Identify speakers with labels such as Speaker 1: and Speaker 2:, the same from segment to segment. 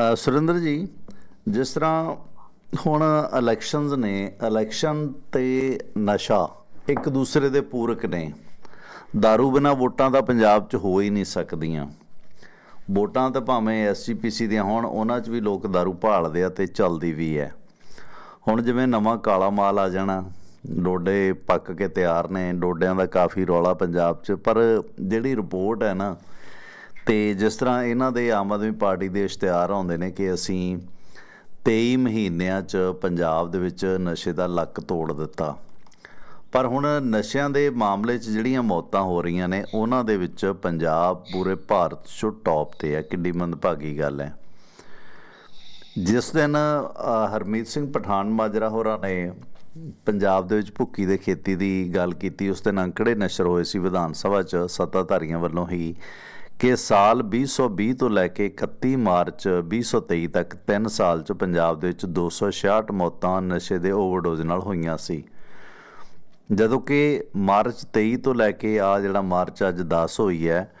Speaker 1: ਅ, ਸੁਰਿੰਦਰ ਜੀ ਜਿਸ ਤਰ੍ਹਾਂ ਹੁਣ ਇਲੈਕਸ਼ਨਸ ਨੇ ਇਲੈਕਸ਼ਨ ਤੇ ਨਸ਼ਾ ਇੱਕ ਦੂਸਰੇ ਦੇ ਪੂਰਕ ਨੇ दारू ਬਿਨਾ ਵੋਟਾਂ ਤਾਂ ਪੰਜਾਬ 'ਚ ਹੋ ਹੀ ਨਹੀਂ ਸਕਦੀਆਂ ਵੋਟਾਂ ਤਾਂ ਭਾਵੇਂ ਐਸਜੀਪੀਸੀ ਦੀਆਂ ਹੋਣ ਉਹਨਾਂ 'ਚ ਵੀ ਲੋਕ दारू ਭਾਲਦੇ ਆ ਤੇ ਚੱਲਦੀ ਵੀ ਹੈ ਹੁਣ ਜਿਵੇਂ ਨਵਾਂ ਕਾਲਾ ਮਾਲ ਆ ਜਾਣਾ ਡੋਡੇ ਪੱਕ ਕੇ ਤਿਆਰ ਨੇ ਡੋਡਿਆਂ ਦਾ ਕਾਫੀ ਰੌਲਾ ਪੰਜਾਬ 'ਚ ਪਰ ਜਿਹੜੀ ਰਿਪੋਰਟ ਹੈ ਨਾ ਤੇ ਜਿਸ ਤਰ੍ਹਾਂ ਇਹਨਾਂ ਦੇ ਆਮ ਆਦਮੀ ਪਾਰਟੀ ਦੇ ਇਸ਼ਤਿਹਾਰ ਆਉਂਦੇ ਨੇ ਕਿ ਅਸੀਂ 23 ਮਹੀਨਿਆਂ 'ਚ ਪੰਜਾਬ ਦੇ ਵਿੱਚ ਨਸ਼ੇ ਦਾ ਲੱਕ ਤੋੜ ਦਿੱਤਾ। ਪਰ ਹੁਣ ਨਸ਼ਿਆਂ ਦੇ ਮਾਮਲੇ 'ਚ ਜਿਹੜੀਆਂ ਮੌਤਾਂ ਹੋ ਰਹੀਆਂ ਨੇ, ਉਹਨਾਂ ਦੇ ਵਿੱਚ ਪੰਜਾਬ ਪੂਰੇ ਭਾਰਤ 'ਚੋਂ ਟੌਪ ਤੇ ਹੈ। ਕਿੰਨੀ ਮੰਦਭਾਗੀ ਗੱਲ ਹੈ। ਜਿਸ ਦਿਨ ਹਰਮੀਤ ਸਿੰਘ ਪਠਾਨ ਮਾਜਰਾ ਹੋਰਾਂ ਨੇ ਪੰਜਾਬ ਦੇ ਵਿੱਚ ਭੁੱਕੀ ਦੇ ਖੇਤੀ ਦੀ ਗੱਲ ਕੀਤੀ, ਉਸ ਦਿਨ ਅੰਕੜੇ ਨਸ਼ਰ ਹੋਏ ਸੀ ਵਿਧਾਨ ਸਭਾ 'ਚ, ਸੱਤਾਧਾਰੀਆਂ ਵੱਲੋਂ ਹੀ। ਕਿ ਸਾਲ 2020 ਤੋਂ ਲੈ ਕੇ 31 ਮਾਰਚ 2023 ਤੱਕ 3 ਸਾਲ 'ਚ ਪੰਜਾਬ ਦੇ ਵਿੱਚ 266 ਮੌਤਾਂ ਨਸ਼ੇ ਦੇ ਓਵਰਡੋਜ਼ ਨਾਲ ਹੋਈਆਂ ਸੀ। ਜਦੋਂ ਕਿ ਮਾਰਚ 23 ਤੋਂ ਲੈ ਕੇ ਆ ਜਿਹੜਾ ਮਾਰਚ ਅੱਜ 10 ਹੋਈ ਹੈ,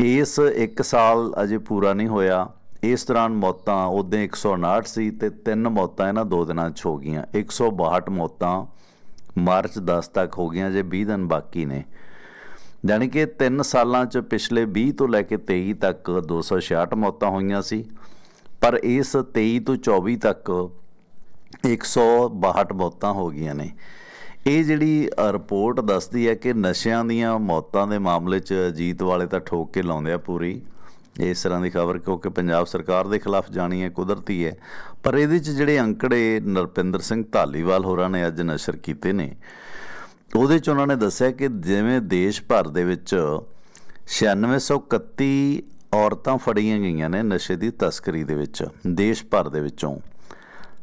Speaker 1: ਇਸ 1 ਸਾਲ ਅਜੇ ਪੂਰਾ ਨਹੀਂ ਹੋਇਆ। ਇਸ ਦੌਰਾਨ ਮੌਤਾਂ ਉਦੋਂ 159 ਸੀ ਤੇ ਤਿੰਨ ਮੌਤਾਂ ਇਹਨਾਂ ਦੋ ਦਿਨਾਂ 'ਚ ਹੋ ਗਈਆਂ। 162 ਮੌਤਾਂ ਮਾਰਚ 10 ਤੱਕ ਹੋ ਗਈਆਂ ਜੇ 20 ਦਿਨ ਬਾਕੀ ਨੇ। ਯਾਨੀ ਕਿ 3 ਸਾਲਾਂ 'ਚ ਪਿਛਲੇ 20 ਤੋਂ ਲੈ ਕੇ 23 ਤੱਕ 266 ਮੌਤਾਂ ਹੋਈਆਂ ਸੀ, ਪਰ ਇਸ 23 ਤੋਂ 24 ਤੱਕ 162 ਮੌਤਾਂ ਹੋ ਗਈਆਂ ਨੇ। ਇਹ ਜਿਹੜੀ ਰਿਪੋਰਟ ਦੱਸਦੀ ਹੈ ਕਿ ਨਸ਼ਿਆਂ ਦੀਆਂ ਮੌਤਾਂ ਦੇ ਮਾਮਲੇ 'ਚ ਅਜੀਤ ਵਾਲੇ ਤਾਂ ਠੋਕ ਕੇ ਲਾਉਂਦੇ ਆ ਪੂਰੀ। ਇਸ ਤਰ੍ਹਾਂ ਦੀ ਖਬਰ ਕਿਉਂਕਿ ਪੰਜਾਬ ਸਰਕਾਰ ਦੇ ਖਿਲਾਫ ਜਾਣੀ ਹੈ, ਕੁਦਰਤੀ ਹੈ। ਪਰ ਇਹਦੇ 'ਚ ਜਿਹੜੇ ਅੰਕੜੇ ਨਰਪਿੰਦਰ ਸਿੰਘ ਧਾਲੀਵਾਲ ਹੋਰਾਂ ਨੇ ਅੱਜ ਨਸ਼ਰ ਕੀਤੇ ਨੇ। ਉਹਦੇ 'ਚ ਉਹਨਾਂ ਨੇ ਦੱਸਿਆ ਕਿ ਜਿਵੇਂ ਦੇਸ਼ ਭਰ ਦੇ ਵਿੱਚ 9631 ਔਰਤਾਂ ਫੜੀਆਂ ਗਈਆਂ ਨੇ ਨਸ਼ੇ ਦੀ ਤਸਕਰੀ ਦੇ ਵਿੱਚ, ਦੇਸ਼ ਭਰ ਦੇ ਵਿੱਚੋਂ।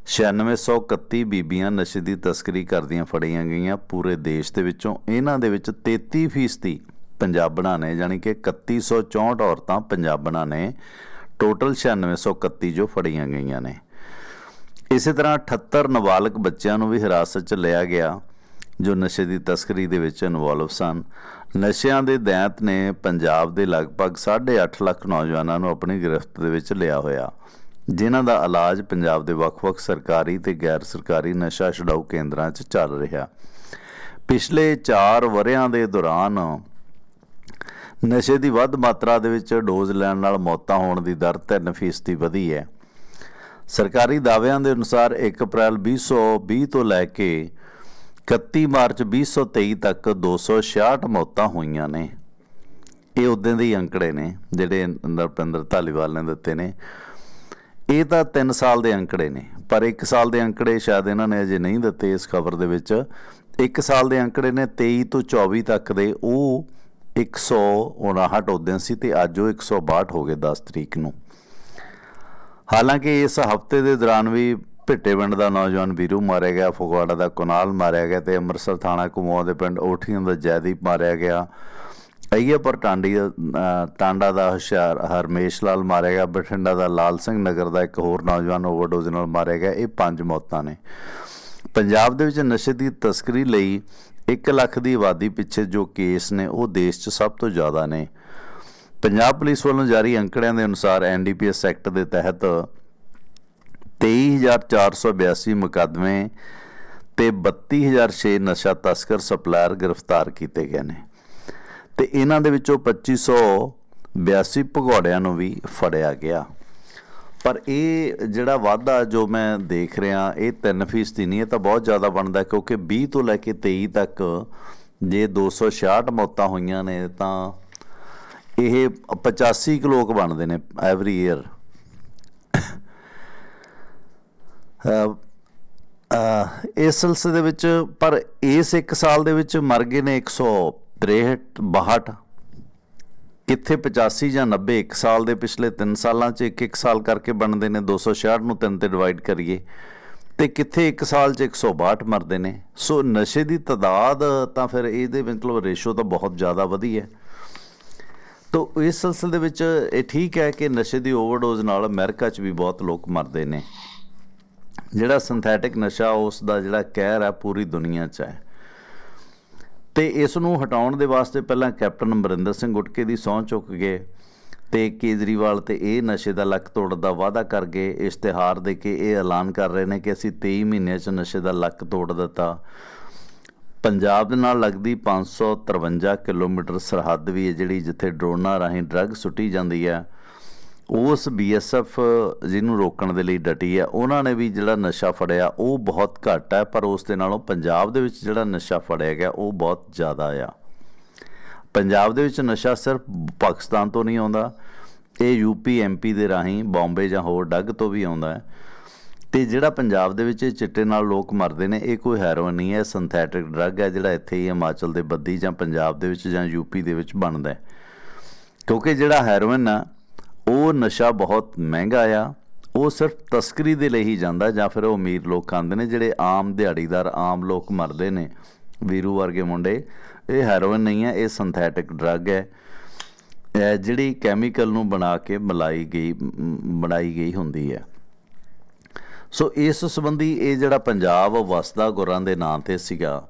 Speaker 1: 9631 ਬੀਬੀਆਂ ਨਸ਼ੇ ਦੀ ਤਸਕਰੀ ਕਰਦੀਆਂ ਫੜੀਆਂ ਗਈਆਂ, ਪੂਰੇ ਦੇਸ਼ ਦੇ ਵਿੱਚੋਂ। ਇਹਨਾਂ ਦੇ ਵਿੱਚ 33% ਫੀਸਦੀ ਪੰਜਾਬਣਾਂ ਨੇ, ਯਾਨੀ ਕਿ 3164 ਔਰਤਾਂ ਪੰਜਾਬਣਾਂ ਨੇ ਟੋਟਲ 9631 ਜੋ ਫੜੀਆਂ ਗਈਆਂ ਨੇ। ਇਸੇ ਤਰ੍ਹਾਂ 78 ਨਾਬਾਲਗ ਬੱਚਿਆਂ ਨੂੰ ਵੀ ਹਿਰਾਸਤ 'ਚ ਲਿਆ ਗਿਆ। ਜੋ ਨਸ਼ੇ ਦੀ ਤਸਕਰੀ ਦੇ ਵਿੱਚ ਇਨਵੋਲਵ ਸਨ। ਨਸ਼ਿਆਂ ਦੇ ਦੈਂਤ ਨੇ ਪੰਜਾਬ ਦੇ ਲਗਭਗ 8.5 ਲੱਖ ਨੌਜਵਾਨਾਂ ਨੂੰ ਆਪਣੀ ਗ੍ਰਿਫਤ ਦੇ ਵਿੱਚ ਲਿਆ ਹੋਇਆ। ਜਿਨ੍ਹਾਂ ਦਾ ਇਲਾਜ ਪੰਜਾਬ ਦੇ ਵੱਖ-ਵੱਖ ਸਰਕਾਰੀ ਤੇ ਗੈਰ ਸਰਕਾਰੀ ਨਸ਼ਾ ਛਡਾਊ ਕੇਂਦਰਾਂ 'ਚ ਚੱਲ ਰਿਹਾ। ਪਿਛਲੇ 4 ਵਰਿਆਂ ਦੇ ਦੌਰਾਨ ਨਸ਼ੇ ਦੀ ਵੱਧ ਮਾਤਰਾ ਦੇ ਵਿੱਚ ਡੋਜ਼ ਲੈਣ ਨਾਲ ਮੌਤਾਂ ਹੋਣ ਦੀ ਦਰ 3% ਵਧੀ ਹੈ। ਸਰਕਾਰੀ ਦਾਅਵਿਆਂ ਦੇ ਅਨੁਸਾਰ 1 ਅਪ੍ਰੈਲ 2020 ਤੋਂ ਲੈ ਕੇ 31 ਮਾਰਚ 2023 ਤੱਕ 266 ਮੌਤਾਂ ਹੋਈਆਂ ਨੇ। ਇਹ ਉਦੋਂ ਦੇ ਹੀ ਅੰਕੜੇ ਨੇ, ਜਿਹੜੇ ਨਰਪਿੰਦਰ ਧਾਲੀਵਾਲ ਨੇ ਦਿੱਤੇ ਨੇ। ਇਹ ਤਾਂ 3 ਸਾਲ ਦੇ ਅੰਕੜੇ ਨੇ, ਪਰ 1 ਸਾਲ ਦੇ ਅੰਕੜੇ ਸ਼ਾਇਦ ਇਹਨਾਂ ਨੇ ਅਜੇ ਨਹੀਂ ਦਿੱਤੇ ਇਸ ਖਬਰ ਦੇ ਵਿੱਚ। 1 ਸਾਲ ਦੇ ਅੰਕੜੇ ਨੇ 23 ਤੋਂ 24 ਤੱਕ ਦੇ, ਉਹ 159 ਉਦੋਂ ਸੀ ਤੇ ਅੱਜ ਉਹ 162 ਹੋ ਗਏ 10 ਤਰੀਕ ਨੂੰ। ਹਾਲਾਂਕਿ ਇਸ ਹਫ਼ਤੇ ਦੇ ਦੌਰਾਨ ਵੀ ਭਿੱਟੇਵਿੰਡ ਦਾ ਨੌਜਵਾਨ ਵੀਰੂ ਮਾਰਿਆ ਗਿਆ, ਫਗਵਾੜਾ ਦਾ ਕੁਨਾਲ ਮਾਰਿਆ ਗਿਆ ਤੇ ਅੰਮ੍ਰਿਤਸਰ ਥਾਣਾ ਕੁਮੋਹ ਦੇ ਪਿੰਡ ਓਠੀਆਂ ਦਾ ਜੈਦੀਪ ਮਾਰਿਆ ਗਿਆ। ਅਈਆਪੁਰ ਟਾਂਡੀ ਟਾਂਡਾ ਦਾ ਹੁਸ਼ਿਆਰ ਹਰਮੇਸ਼ ਲਾਲ ਮਾਰਿਆ ਗਿਆ, ਬਠਿੰਡਾ ਦਾ ਲਾਲ ਸਿੰਘ ਨਗਰ ਦਾ ਇੱਕ ਹੋਰ ਨੌਜਵਾਨ ਓਵਰਡੋਜ਼ ਨਾਲ ਮਾਰਿਆ ਗਿਆ, ਇਹ ਪੰਜ ਮੌਤਾਂ ਨੇ। ਪੰਜਾਬ ਦੇ ਵਿੱਚ ਨਸ਼ੇ ਦੀ ਤਸਕਰੀ ਲਈ 1 ਲੱਖ ਦੀ ਆਬਾਦੀ ਪਿੱਛੇ ਜੋ ਕੇਸ ਨੇ, ਉਹ ਦੇਸ਼ 'ਚ ਸਭ ਤੋਂ ਜ਼ਿਆਦਾ ਨੇ। ਪੰਜਾਬ ਪੁਲਿਸ ਵੱਲੋਂ ਜਾਰੀ ਅੰਕੜਿਆਂ ਦੇ ਅਨੁਸਾਰ ਐਨਡੀਪੀਐਸ ਐਕਟ ਦੇ ਤਹਿਤ 23482 ਮੁਕੱਦਮੇ ਤੇ 32006 ਨਸ਼ਾ ਤਸਕਰ ਸਪਲਾਇਰ ਗ੍ਰਿਫਤਾਰ ਕੀਤੇ ਗਏ ਨੇ। ਤੇ ਇਹਨਾਂ ਦੇ ਵਿੱਚੋਂ 2582 ਭਗੌੜਿਆਂ ਨੂੰ ਵੀ ਫੜਿਆ ਗਿਆ। ਪਰ ਇਹ ਜਿਹੜਾ ਵਾਧਾ ਜੋ ਮੈਂ ਦੇਖ ਰਿਹਾ, ਇਹ 3% ਨਹੀਂ, ਇਹ ਤਾਂ ਬਹੁਤ ਜ਼ਿਆਦਾ ਬਣਦਾ, ਕਿਉਂਕਿ 20 ਤੋਂ ਲੈ ਕੇ 23 ਤੱਕ ਜੇ 266 ਮੌਤਾਂ ਹੋਈਆਂ ਨੇ, ਤਾਂ ਇਹ 85 ਕੁ ਲੋਕ ਬਣਦੇ ਨੇ, ਐਵਰੀ ਈਅਰ। ਇਸ ਸਿਲਸਿਲੇ ਦੇ ਵਿੱਚ, ਪਰ ਇਸ ਇੱਕ ਸਾਲ ਦੇ ਵਿੱਚ ਮਰ ਗਏ ਨੇ 163 62 ਕਿੱਥੇ 85 ਜਾਂ 90 ਇੱਕ ਸਾਲ ਦੇ ਪਿਛਲੇ 3 ਸਾਲਾਂ 'ਚ ਇੱਕ ਇੱਕ ਸਾਲ ਕਰਕੇ ਬਣਦੇ ਨੇ 266 ਨੂੰ ਤਿੰਨ ਤੇ ਡਿਵਾਈਡ ਕਰੀਏ, ਤੇ ਕਿੱਥੇ ਇੱਕ ਸਾਲ 'ਚ 162 ਮਰਦੇ ਨੇ। ਸੋ ਨਸ਼ੇ ਦੀ ਤਦਾਦ ਤਾਂ ਫਿਰ ਇਹਦੇ ਮਤਲਬ ਰੇਸ਼ੋ ਤਾਂ ਬਹੁਤ ਜ਼ਿਆਦਾ ਵਧੀ ਹੈ। ਤੋ ਇਸ ਸਿਲਸਿਲੇ ਦੇ ਵਿੱਚ ਇਹ ਠੀਕ ਹੈ ਕਿ ਨਸ਼ੇ ਦੀ ਓਵਰਡੋਜ਼ ਨਾਲ ਅਮਰੀਕਾ 'ਚ ਵੀ ਬਹੁਤ ਲੋਕ ਮਰਦੇ ਨੇ। ਜਿਹੜਾ ਸਿੰਥੈਟਿਕ ਨਸ਼ਾ ਉਸ ਦਾ ਜਿਹੜਾ ਕਹਿਰ ਹੈ ਪੂਰੀ ਦੁਨੀਆ 'ਚ ਹੈ। ਤੇ ਇਸ ਨੂੰ ਹਟਾਉਣ ਦੇ ਵਾਸਤੇ ਪਹਿਲਾਂ ਕੈਪਟਨ ਅਮਰਿੰਦਰ ਸਿੰਘ ਗੁਟਕੇ ਦੀ ਸਹੁੰ ਚੁੱਕ ਗਏ ਤੇ ਕੇਜਰੀਵਾਲ ਤੇ ਇਹ ਨਸ਼ੇ ਦਾ ਲੱਕ ਤੋੜਨ ਦਾ ਵਾਅਦਾ ਕਰ ਗਏ। ਇਸ਼ਤਿਹਾਰ ਦੇ ਕੇ ਇਹ ਐਲਾਨ ਕਰ ਰਹੇ ਨੇ ਕਿ ਅਸੀਂ 23 ਮਹੀਨਿਆਂ 'ਚ ਨਸ਼ੇ ਦਾ ਲੱਕ ਤੋੜ ਦਿੱਤਾ। ਪੰਜਾਬ ਦੇ ਨਾਲ ਲੱਗਦੀ 553 ਕਿਲੋਮੀਟਰ ਸਰਹੱਦ ਵੀ ਹੈ ਜਿਹੜੀ ਜਿੱਥੇ ਡਰੋਨਾਂ ਰਾਹੀਂ ਡਰੱਗ ਸੁੱਟੀ ਜਾਂਦੀ ਹੈ। ਉਸ ਬੀਐਸਐਫ ਜਿਹਨੂੰ ਰੋਕਣ ਦੇ ਲਈ ਡਟੀ ਹੈ, ਉਹਨਾਂ ਨੇ ਵੀ ਜਿਹੜਾ ਨਸ਼ਾ ਫੜਿਆ ਉਹ ਬਹੁਤ ਘੱਟ ਹੈ, ਪਰ ਉਸ ਦੇ ਨਾਲੋਂ ਪੰਜਾਬ ਦੇ ਵਿੱਚ ਜਿਹੜਾ ਨਸ਼ਾ ਫੜਿਆ ਗਿਆ ਉਹ ਬਹੁਤ ਜ਼ਿਆਦਾ ਆ। ਪੰਜਾਬ ਦੇ ਵਿੱਚ ਨਸ਼ਾ ਸਿਰਫ ਪਾਕਿਸਤਾਨ ਤੋਂ ਨਹੀਂ ਆਉਂਦਾ, ਇਹ ਯੂਪੀ ਐਮਪੀ ਦੇ ਰਾਹੀਂ ਬੰਬੇ ਜਾਂ ਹੋਰ ਡੱਗ ਤੋਂ ਵੀ ਆਉਂਦਾ ਹੈ। ਤੇ ਜਿਹੜਾ ਪੰਜਾਬ ਦੇ ਵਿੱਚ ਇਹ ਚਿੱਟੇ ਨਾਲ ਲੋਕ ਮਰਦੇ ਨੇ, ਇਹ ਕੋਈ ਹੈਰੋਇਨ ਨਹੀਂ ਹੈ ਸਿੰਥੈਟਿਕ ਡਰੱਗ ਹੈ ਜਿਹੜਾ ਇੱਥੇ ਹੀ ਹਿਮਾਚਲ ਦੇ ਬੱਦੀ ਜਾਂ ਪੰਜਾਬ ਦੇ ਵਿੱਚ ਜਾਂ ਯੂਪੀ ਦੇ ਵਿੱਚ ਬਣਦਾ ਹੈ। ਕਿਉਂਕਿ ਜਿਹੜਾ ਹੈਰੋਇਨ ਆ ਉਹ ਨਸ਼ਾ ਬਹੁਤ ਮਹਿੰਗਾ ਆ, ਉਹ ਸਿਰਫ ਤਸਕਰੀ ਦੇ ਲਈ ਹੀ ਜਾਂਦਾ ਜਾਂ ਫਿਰ ਉਹ ਅਮੀਰ ਲੋਕ ਖਾਂਦੇ ਨੇ ਜਿਹੜੇ ਆਮ ਦਿਹਾੜੀਦਾਰ, ਆਮ ਲੋਕ ਮਰਦੇ ਨੇ। ਵੀਰੂ ਵਰਗੇ ਮੁੰਡੇ, ਇਹ ਹੈਰੋਇਨ ਨਹੀਂ ਹੈ, ਇਹ ਸਿੰਥੈਟਿਕ ਡਰੱਗ ਹੈ। ਜਿਹੜੀ ਕੈਮੀਕਲ ਨੂੰ ਬਣਾ ਕੇ ਮਲਾਈ ਗਈ ਬਣਾਈ ਗਈ ਹੁੰਦੀ ਹੈ। ਸੋ ਇਸ ਸੰਬੰਧੀ ਇਹ ਜਿਹੜਾ ਪੰਜਾਬ ਵਸਦਾ ਗੁਰਾਂ ਦੇ ਨਾਂ ਤੇ ਸੀਗਾ,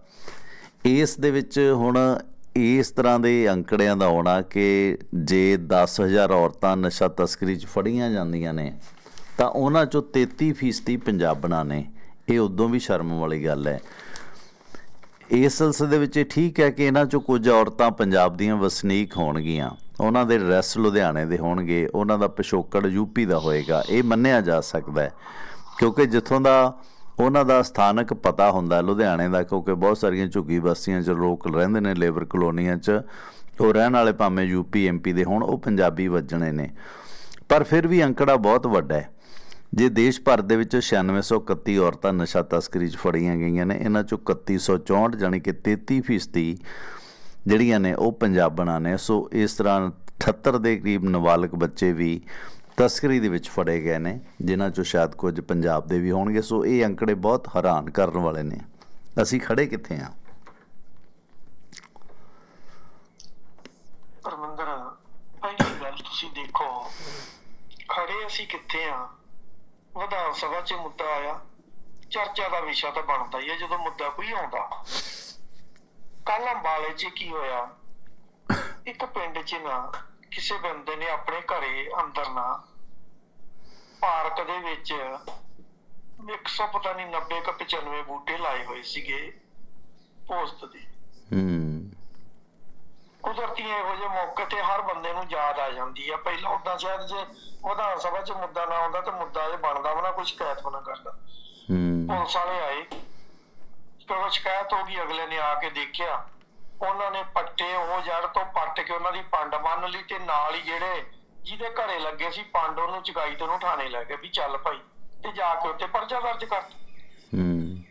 Speaker 1: ਇਸ ਦੇ ਵਿੱਚ ਹੁਣ ਇਸ ਤਰ੍ਹਾਂ ਦੇ ਅੰਕੜਿਆਂ ਦਾ ਆਉਣਾ ਕਿ ਜੇ 10000 ਔਰਤਾਂ ਨਸ਼ਾ ਤਸਕਰੀ 'ਚ ਫੜੀਆਂ ਜਾਂਦੀਆਂ ਨੇ, ਤਾਂ ਉਹਨਾਂ 'ਚੋਂ 33% ਪੰਜਾਬਣਾਂ ਨੇ। ਇਹ ਉਦੋਂ ਵੀ ਸ਼ਰਮ ਵਾਲੀ ਗੱਲ ਹੈ। ਇਸ ਸਿਲਸਿਲੇ ਦੇ ਵਿੱਚ ਇਹ ਠੀਕ ਹੈ ਕਿ ਇਹਨਾਂ 'ਚੋਂ ਕੁਝ ਔਰਤਾਂ ਪੰਜਾਬ ਦੀਆਂ ਵਸਨੀਕ ਹੋਣਗੀਆਂ। ਉਹਨਾਂ ਦੇ ਰੈਸ ਲੁਧਿਆਣੇ ਦੇ ਹੋਣਗੇ। ਉਹਨਾਂ ਦਾ ਪਿਛੋਕੜ ਯੂਪੀ ਦਾ ਹੋਏਗਾ। ਇਹ ਮੰਨਿਆ ਜਾ ਸਕਦਾ ਹੈ। ਕਿਉਂਕਿ ਜਿੱਥੋਂ ਦਾ ਉਹਨਾਂ ਦਾ ਸਥਾਨਕ ਪਤਾ ਹੁੰਦਾ ਲੁਧਿਆਣੇ ਦਾ, ਕਿਉਂਕਿ ਬਹੁਤ ਸਾਰੀਆਂ ਝੁੱਗੀ ਬਸਤੀਆਂ 'ਚ ਲੋਕ ਰਹਿੰਦੇ ਨੇ, ਲੇਬਰ ਕਲੋਨੀਆਂ 'ਚ। ਉਹ ਰਹਿਣ ਵਾਲੇ ਭਾਵੇਂ ਯੂਪੀ ਐਮਪੀ ਦੇ ਹੋਣ, ਉਹ ਪੰਜਾਬੀ ਵੱਜਣੇ ਨੇ। ਪਰ ਫਿਰ ਵੀ ਅੰਕੜਾ ਬਹੁਤ ਵੱਡਾ ਹੈ। ਜੇ ਦੇਸ਼ ਭਰ ਦੇ ਵਿੱਚ 9631 ਔਰਤਾਂ ਨਸ਼ਾ ਤਸਕਰੀ 'ਚ ਫੜੀਆਂ ਗਈਆਂ ਨੇ, ਇਹਨਾਂ 'ਚੋਂ 3164 ਜਾਣੀ ਕਿ 33% ਜਿਹੜੀਆਂ ਨੇ ਉਹ ਪੰਜਾਬਣਾਂ ਨੇ। ਸੋ ਇਸ ਤਰ੍ਹਾਂ 78 ਦੇ ਕਰੀਬ ਨਾਬਾਲਗ ਬੱਚੇ ਵੀ ਤਸਕਰੀ ਦੇ ਵਿੱਚ ਫੜੇ ਗਏ ਨੇ, ਜਿਨ੍ਹਾਂ 'ਚੋਂ ਸ਼ਾਇਦ ਕੁਝ ਪੰਜਾਬ ਦੇ ਵੀ ਹੋਣਗੇ, ਸੋ ਇਹ ਅੰਕੜੇ ਬਹੁਤ ਹੈਰਾਨ ਕਰਨ ਵਾਲੇ ਨੇ। ਅਸੀਂ ਖੜੇ ਕਿੱਥੇ ਆ?
Speaker 2: ਪਰਮਿੰਦਰ ਪਹਿਲੀ ਗੱਲ ਤੁਸੀਂ ਦੇਖੋ, ਖੜੇ ਅਸੀਂ ਕਿੱਥੇ ਆ? ਵਿਧਾਨ ਸਭਾ 'ਚ ਮੁੱਦਾ ਆਇਆ, ਚਰਚਾ ਦਾ ਵਿਸ਼ਾ ਤਾਂ ਬਣਦਾ ਹੀ ਹੈ ਜਦੋਂ ਮੁੱਦਾ ਕੋਈ ਆਉਂਦਾ। ਕੱਲ ਅੰਬਾਲੇ 'ਚ ਕੀ ਹੋਇਆ? ਇੱਕ ਪਿੰਡ 'ਚ ਨਾ ਕਿਸੇ ਬੰਦੇ ਨੇ ਆਪਣੇ ਘਰੇ ਅੰਦਰ ਨਾ ਪਾਰਕ ਦੇ ਵਿੱਚ 100 ਪਤਾ ਨਹੀਂ 90 ਕ 95 ਬੂਟੇ ਲਾਏ ਹੋਏ ਸੀਗੇ ਪੋਸਟ ਦੇ
Speaker 1: ਹੂੰ।
Speaker 2: ਕੁਦਰਤੀ ਇਹੋ ਜਿਹੇ ਮੌਕੇ ਤੇ ਹਰ ਬੰਦੇ ਨੂੰ ਯਾਦ ਆ ਜਾਂਦੀ ਆ। ਪਹਿਲਾਂ ਉਦਾਂ ਸ਼ਾਇਦ ਜੇ ਵਿਧਾਨ ਸਭਾ 'ਚ ਮੁੱਦਾ ਨਾ ਆਉਂਦਾ ਤੇ ਮੁੱਦਾ ਇਹ ਬਣਦਾ ਵਾ ਨਾ ਕੋਈ ਸ਼ਿਕਾਇਤ ਨਾ ਕਰਦਾ।
Speaker 1: ਹੂੰ।
Speaker 2: ਪੁਲਿਸ ਵਾਲੇ ਆਏ। ਜਦੋਂ ਸ਼ਿਕਾਇਤ ਹੋ ਗਈ ਅਗਲੇ ਨੇ ਆ ਕੇ ਦੇਖਿਆ। ਉਹਨਾਂ ਨੇ ਪੱਟੇ ਉਹ ਜੜ ਤੋਂ ਪੱਟ ਕੇ ਉਹਨਾਂ ਦੀ ਪੰਡ ਬੰਨ ਲਈ ਤੇ ਨਾਲ ਹੀ ਜਿਹੜੇ ਜਿਹਦੇ ਘਰੇ ਲੱਗੇ ਸੀ ਪੰਡ ਉਹਨੂੰ ਚੁਕਾਈ ਤੇ ਉਹਨੂੰ ਥਾਣੇ ਲੈ ਗਏ ਵੀ ਚੱਲ ਭਾਈ ਤੇ ਜਾ ਕੇ ਉੱਤੇ ਪਰਚਾ ਦਰਜ ਕਰ
Speaker 1: ਹੂੰ।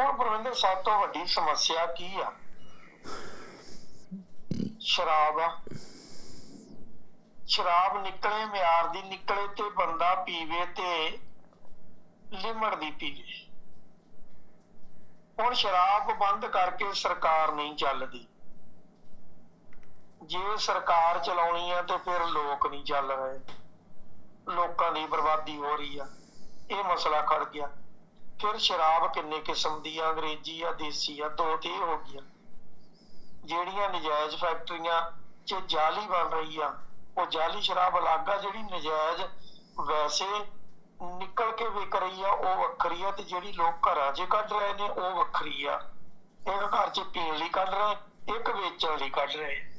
Speaker 2: ਹੁਣ ਪ੍ਰਵਿੰਦਰ ਸਭ ਤੋਂ ਵੱਡੀ ਸਮੱਸਿਆ ਕੀ ਆ? ਸ਼ਰਾਬ ਆ। ਸ਼ਰਾਬ ਨਿਕਲੇ ਮਿਆਰ ਦੀ ਨਿਕਲੇ ਤੇ ਬੰਦਾ ਪੀਵੇ ਤੇ ਲਿਮਟ ਦੀ ਪੀਵੇ। ਹੁਣ ਸ਼ਰਾਬ ਬੰਦ ਕਰਕੇ ਸਰਕਾਰ ਨਹੀਂ ਚੱਲਦੀ। ਜੇ ਸਰਕਾਰ ਚਲਾਉਣੀ ਆ ਤੇ ਫਿਰ ਲੋਕ ਨਹੀਂ ਚੱਲ ਰਹੇ। ਲੋਕਾਂ ਦੀ ਬਰਬਾਦੀ ਹੋ ਰਹੀ ਆ। ਇਹ ਮਸਲਾ ਖੜ ਗਿਆ। ਫਿਰ ਸ਼ਰਾਬ ਕਿੰਨੇ ਕਿਸਮ ਦੀ ਆ, ਅੰਗਰੇਜ਼ੀ ਆ, ਦੇਸੀ ਆ, ਦੋ ਤੇ ਹੋ ਗਈਆਂ। ਜਿਹੜੀਆਂ ਨਜਾਇਜ਼ ਫੈਕਟਰੀਆਂ 'ਚ ਜਾਲੀ ਬਣ ਰਹੀ ਆ, ਉਹ ਜਾਲੀ ਸ਼ਰਾਬ ਅਲੱਗ ਆ, ਜਿਹੜੀ ਨਜਾਇਜ਼ ਵੈਸੇ ਨਿਕਲ ਕੇ ਵਿਕ ਰਹੀ ਆ, ਉਹ ਵੱਖਰੀ ਆ ਤੇ ਜਿਹੜੀ ਲੋਕ ਘਰਾਂ 'ਚ ਕੱਢ ਰਹੇ ਨੇ, ਉਹ ਵੱਖਰੀ ਆ। ਇੱਕ ਘਰ 'ਚ ਪੀਣ ਲਈ ਕੱਢ ਰਹੇ, ਇੱਕ ਵੇਚਣ ਲਈ ਕੱਢ ਰਹੇ।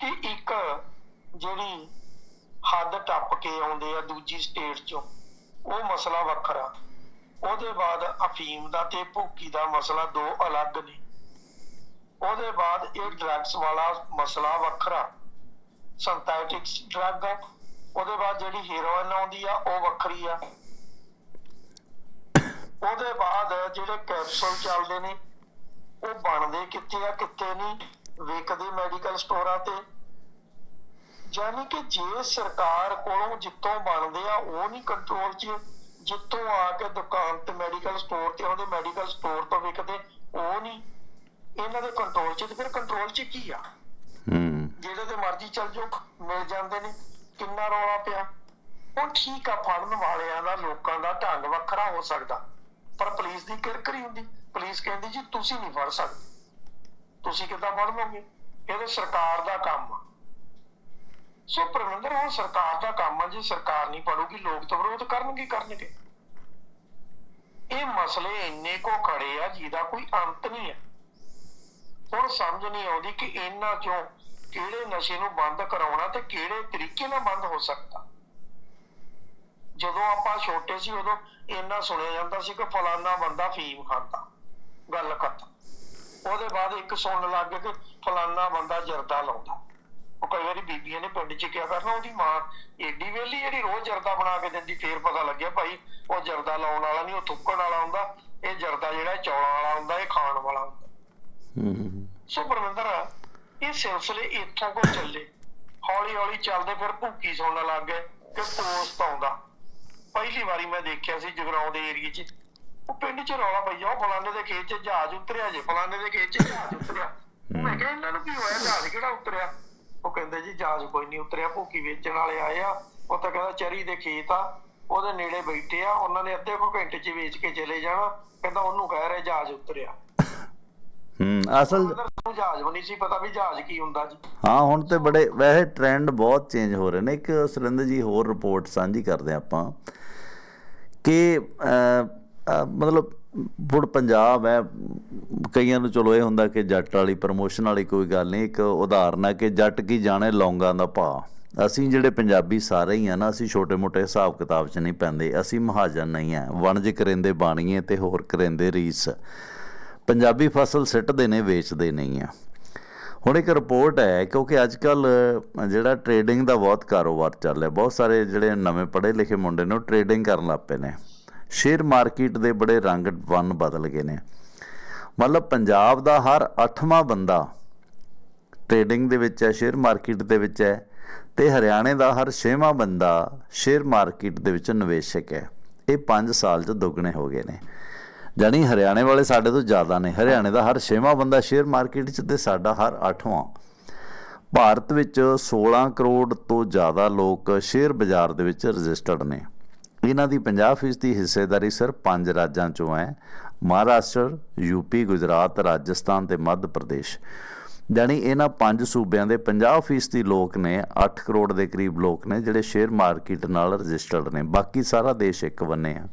Speaker 2: ਕਿ ਇੱਕ ਜਿਹੜੀ ਹੱਦ ਟੱਪ ਕੇ ਆਉਂਦੇ ਆ ਦੂਜੀ ਸਟੇਟ 'ਚੋਂ, ਉਹ ਮਸਲਾ ਵੱਖਰਾ। ਉਹਦੇ ਬਾਅਦ ਅਫੀਮ ਦਾ ਤੇ ਭੁੱਕੀ ਦਾ ਮਸਲਾ ਦੋ ਅਲੱਗ ਨੇ। ਉਹਦੇ ਬਾਅਦ ਇਹ ਡਰੱਗਸ ਵਾਲਾ ਮਸਲਾ ਵੱਖਰਾ। ਸਿੰਥੈਟਿਕ ਡਰੱਗ ਆ ਉਹਦੇ ਬਾਅਦ ਜਿਹੜੀ ਹੀਰੋਇਨ ਆਉਂਦੀ ਆ ਉਹ ਵੱਖਰੀ ਆ। ਉਹਦੇ ਬਾਅਦ ਜਿਹੜੇ ਕੈਪਸੂਲ ਚੱਲਦੇ ਨੇ ਉਹ ਬਣਦੇ ਕਿੱਥੇ ਆ ਕਿੱਥੇ ਨਹੀਂ ਵਿਕਦੇ ਮੈਡੀਕਲ ਸਟੋਰਾਂ ਤੇ। ਯਾਨੀ ਕਿ ਜੇ ਸਰਕਾਰ ਕੋਲੋਂ ਜਿੱਤੋਂ ਬਣਦੇ ਆ ਉਹ ਨਹੀਂ ਕੰਟਰੋਲ 'ਚ ਜਿੱਤੋਂ ਆ ਕੇ ਦੁਕਾਨ ਤੇ ਮੈਡੀਕਲ ਸਟੋਰ ਤੇ ਉਹਦੇ ਮੈਡੀਕਲ ਸਟੋਰ ਤੋਂ ਵਿਕਦੇ ਉਹ ਨਹੀਂ। ਇਹਨਾਂ ਦੇ ਕੰਟਰੋਲ 'ਚ ਤੇ ਫਿਰ ਕੰਟਰੋਲ 'ਚ ਕੀ ਆ?
Speaker 1: ਹੂੰ।
Speaker 2: ਜਿਹੜੇ ਤੇ ਮਰਜ਼ੀ ਚੱਲ ਜਾਓ ਮਿਲ ਜਾਂਦੇ ਨੇ। ਕਿੰਨਾ ਰੌਲਾ ਪਿਆ। ਉਹ ਠੀਕ ਆ, ਫੜਨ ਵਾਲਿਆਂ ਦਾ, ਲੋਕਾਂ ਦਾ ਢੰਗ ਵੱਖਰਾ ਹੋ ਸਕਦਾ। ਪਰ ਪੁਲਿਸ ਦੀ ਕਿਰਕਰੀ ਹੁੰਦੀ। ਪੁਲਿਸ ਕਹਿੰਦੀ ਜੀ, ਤੁਸੀਂ ਨਹੀਂ ਫੜ ਸਕਦੇ। ਤੁਸੀਂ ਕਿੱਦਾਂ ਫੜ ਲਓਗੇ? ਇਹ ਤਾਂ ਸਰਕਾਰ ਦਾ ਕੰਮ ਆ। ਸੋ ਪਰਮਿੰਦਰ ਹੁਣ ਸਰਕਾਰ ਦਾ ਕੰਮ ਆ। ਜੀ ਸਰਕਾਰ ਨਹੀਂ ਪੜੂਗੀ ਲੋਕ ਤਾਂ ਵਿਰੋਧ ਕਰਨਗੇ ਕਰਨਗੇ। ਇਹ ਮਸਲੇ ਇੰਨੇ ਕੋ ਖੜੇ ਆ, ਜਿਹਦਾ ਕੋਈ ਅੰਤ ਨਹੀਂ ਹੈ ਹੁਣ ਸਮਝ ਨਹੀਂ ਆਉਂਦੀ ਕਿ ਇਹਨਾਂ ਚੋਂ ਕਿਹੜੇ ਨਸ਼ੇ ਨੂੰ ਬੰਦ ਕਰਾਉਣਾ ਤੇ ਕਿਹੜੇ ਤਰੀਕੇ ਨਾਲ ਬੰਦ ਹੋ ਸਕਦਾ? ਜਦੋਂ ਆਪਾਂ ਛੋਟੇ ਸੀ ਉਦੋਂ ਇੰਨਾ ਸੁਣਿਆ ਜਾਂਦਾ ਸੀ ਕਿ ਫਲਾਨਾ ਬੰਦਾ ਫੀਮ ਖਾਂਦਾ ਗੱਲ ਖਤਮ। ਉਹਦੇ ਬਾਅਦ ਇੱਕ ਸੁਣਨ ਲੱਗ ਗਏ ਕਿ ਫਲਾਨਾ ਬੰਦਾ ਜਰਦਾ ਲਾਉਂਦਾ। ਉਹ ਕਈ ਵਾਰੀ ਬੀਬੀਆਂ ਨੇ ਪਿੰਡ 'ਚ ਕਿਹਾ ਕਰਨਾ ਉਹਦੀ ਮਾਂ ਏਡੀ ਵੇਲੀ ਜਿਹੜੀ ਰੋਜ਼ ਜਰਦਾ ਬਣਾ ਕੇ ਦਿੰਦੀ ਫੇਰ ਪਤਾ ਲੱਗਿਆ ਭਾਈ ਉਹ ਜਰਦਾ ਲਾਉਣ ਵਾਲਾ ਨਹੀਂ ਉਹ ਥੁੱਕਣ ਵਾਲਾ ਹੁੰਦਾ। ਇਹ ਜਰਦਾ ਜਿਹੜਾ ਚੌਲਾਂ ਵਾਲਾ ਹੁੰਦਾ ਇਹ ਖਾਣ ਵਾਲਾ ਹੁੰਦਾ।
Speaker 1: ਹੂੰ।
Speaker 2: ਸੋ ਪਰਮਿੰਦਰ ਇਹ ਸਿਲਸਿਲੇ ਇੱਥੋਂ ਕੋ ਚੱਲੇ। ਹੌਲੀ ਹੌਲੀ ਚੱਲਦੇ ਫਿਰ ਭੁੱਕੀ ਸੁਣਨ ਲੱਗ ਗਏ ਕਿ ਪੋਸਟ ਆਉਂਦਾ। ਪਹਿਲੀ ਵਾਰੀ ਮੈਂ ਦੇਖਿਆ ਸੀ ਜਗਰਾਉਂ ਦੇ ਏਰੀਏ 'ਚ। ਉਹ ਪਿੰਡ 'ਚ ਰੌਲਾ ਪਈ ਜਾ ਉਹ ਫਲਾਣੇ ਦੇ ਖੇਤ 'ਚ ਜਹਾਜ਼ ਉਤਰਿਆ ਜੇ ਫਲਾਣੇ ਦੇ ਖੇਤ 'ਚ ਜਹਾਜ਼ ਉਤਰਿਆ। ਮੈਂ ਕਿਹਾ ਇਹਨਾਂ ਨੂੰ ਕੀ ਹੋਇਆ ਜਹਾਜ਼ ਕਿਹੜਾ ਉਤਰਿਆ? ਉਹ ਕਹਿੰਦੇ ਜੀ ਜਹਾਜ਼ ਕੋਈ ਨਹੀਂ ਉਤਰਿਆ ਭੁੱਕੀ ਵੇਚਣ ਵਾਲੇ ਆਏ ਆ। ਉਹ ਤਾਂ ਕਹਿੰਦਾ ਚਰੀ ਦੇ ਖੇਤ ਆ ਉਹਦੇ ਨੇੜੇ ਬੈਠੇ ਆ ਉਹਨਾਂ ਨੇ ਅੱਧੇ ਕੋ ਘੰਟੇ 'ਚ ਵੇਚ ਕੇ ਚਲੇ ਜਾਣਾ। ਕਹਿੰਦਾ ਉਹਨੂੰ ਕਹਿ ਰਿਹਾ ਜਹਾਜ਼ ਉਤਰਿਆ।
Speaker 1: ਹੂੰ ਅਸਲ
Speaker 2: ਜਹਾਜ਼ ਵੀ ਨਹੀਂ ਸੀ ਪਤਾ ਵੀ ਜਹਾਜ਼ ਕੀ ਹੁੰਦਾ ਜੀ।
Speaker 1: ਹਾਂ ਹੁਣ ਤੇ ਬੜੇ ਵੈਸੇ ਟ੍ਰੈਂਡ ਬਹੁਤ ਚੇਂਜ ਹੋ ਰਹੇ ਨੇ। ਇੱਕ ਸੁਰਿੰਦਰ ਜੀ ਹੋਰ ਰਿਪੋਰਟ ਸਾਂਝੀ ਕਰਦੇ ਆਪਾਂ ਕਿ ਮਤਲਬ ਹੁਣ ਪੰਜਾਬ ਹੈ ਕਈਆਂ ਨੂੰ ਚਲੋ ਇਹ ਹੁੰਦਾ ਕਿ ਜੱਟ ਵਾਲੀ ਪ੍ਰਮੋਸ਼ਨ ਵਾਲੀ ਕੋਈ ਗੱਲ ਨਹੀਂ ਇੱਕ ਉਦਾਹਰਨ ਹੈ ਕਿ ਜੱਟ ਕੀ ਜਾਣੇ ਲੌਂਗਾਂ ਦਾ ਭਾਅ। ਅਸੀਂ ਜਿਹੜੇ ਪੰਜਾਬੀ ਸਾਰੇ ਹੀ ਆ ਨਾ ਅਸੀਂ ਛੋਟੇ-ਮੋਟੇ ਹਿਸਾਬ ਕਿਤਾਬ 'ਚ ਨਹੀਂ ਪੈਂਦੇ ਅਸੀਂ ਮਹਾਜਨ ਨਹੀਂ ਆ। ਵਣਜ ਕਰਿੰਦੇ ਬਾਣੀਏ ਤੇ ਹੋਰ ਕਰਿੰਦੇ ਰੀਸ। ਪੰਜਾਬੀ ਫਸਲ ਸਿੱਟਦੇ ਨੇ, ਵੇਚਦੇ ਨਹੀਂ ਆ। ਹੁਣ ਇੱਕ ਰਿਪੋਰਟ ਹੈ, ਕਿਉਂਕਿ ਅੱਜ ਕੱਲ ਜਿਹੜਾ ਟ੍ਰੇਡਿੰਗ ਦਾ ਬਹੁਤ ਕਾਰੋਬਾਰ ਚੱਲ ਰਿਹਾ, ਬਹੁਤ ਸਾਰੇ ਜਿਹੜੇ ਨਵੇਂ ਪੜ੍ਹੇ ਲਿਖੇ ਮੁੰਡੇ ਨੇ, ਉਹ ਟ੍ਰੇਡਿੰਗ ਕਰਨ ਲੱਗ ਪਏ ਨੇ। ਸ਼ੇਅਰ ਮਾਰਕੀਟ ਦੇ ਬੜੇ ਰੰਗ ਵੰਨ ਬਦਲ ਗਏ ਨੇ। ਮਤਲਬ ਪੰਜਾਬ ਦਾ ਹਰ 8ਵਾਂ ਬੰਦਾ ਟ੍ਰੇਡਿੰਗ ਦੇ ਵਿੱਚ ਹੈ, ਸ਼ੇਅਰ ਮਾਰਕੀਟ ਦੇ ਵਿੱਚ ਹੈ, ਤੇ ਹਰਿਆਣੇ ਦਾ ਹਰ 6ਵਾਂ ਬੰਦਾ ਸ਼ੇਅਰ ਮਾਰਕੀਟ ਦੇ ਵਿੱਚ ਨਿਵੇਸ਼ਕ ਹੈ। ਇਹ 5 ਸਾਲ 'ਚ ਦੁੱਗਣੇ ਹੋ ਗਏ ਨੇ। ਜਾਣੀ ਹਰਿਆਣੇ ਵਾਲੇ ਸਾਡੇ ਤੋਂ ਜ਼ਿਆਦਾ ਨੇ। ਹਰਿਆਣੇ ਦਾ ਹਰ 6ਵਾਂ ਬੰਦਾ ਸ਼ੇਅਰ ਮਾਰਕੀਟ 'ਚ ਤੇ ਸਾਡਾ ਹਰ 8ਵਾਂ ਭਾਰਤ ਵਿੱਚ 16 ਕਰੋੜ ਤੋਂ ਜ਼ਿਆਦਾ ਲੋਕ ਸ਼ੇਅਰ ਬਾਜ਼ਾਰ ਦੇ ਵਿੱਚ ਰਜਿਸਟਰਡ ਨੇ। ਇਹਨਾਂ ਦੀ 50% ਦੀ ਹਿੱਸੇਦਾਰੀ ਸਿਰਫ ਪੰਜ ਰਾਜਾਂ ਚੋਂ ਹੈ। ਮਹਾਰਾਸ਼ਟਰ ਯੂਪੀ ਗੁਜਰਾਤ, ਰਾਜਸਥਾਨ ਤੇ ਮੱਧ ਪ੍ਰਦੇਸ਼। ਜਾਣੀ ਇਹਨਾਂ ਪੰਜ ਸੂਬਿਆਂ ਦੇ 50% ਦੀ ਲੋਕ ਨੇ 8 ਕਰੋੜ ਦੇ ਕਰੀਬ ਲੋਕ ਨੇ, ਜਿਹੜੇ ਸ਼ੇਅਰ ਮਾਰਕੀਟ ਨਾਲ ਰਜਿਸਟਰਡ ਨੇ। ਬਾਕੀ ਸਾਰਾ ਦੇਸ਼ ਇੱਕ ਬੰਨੇ ਆ।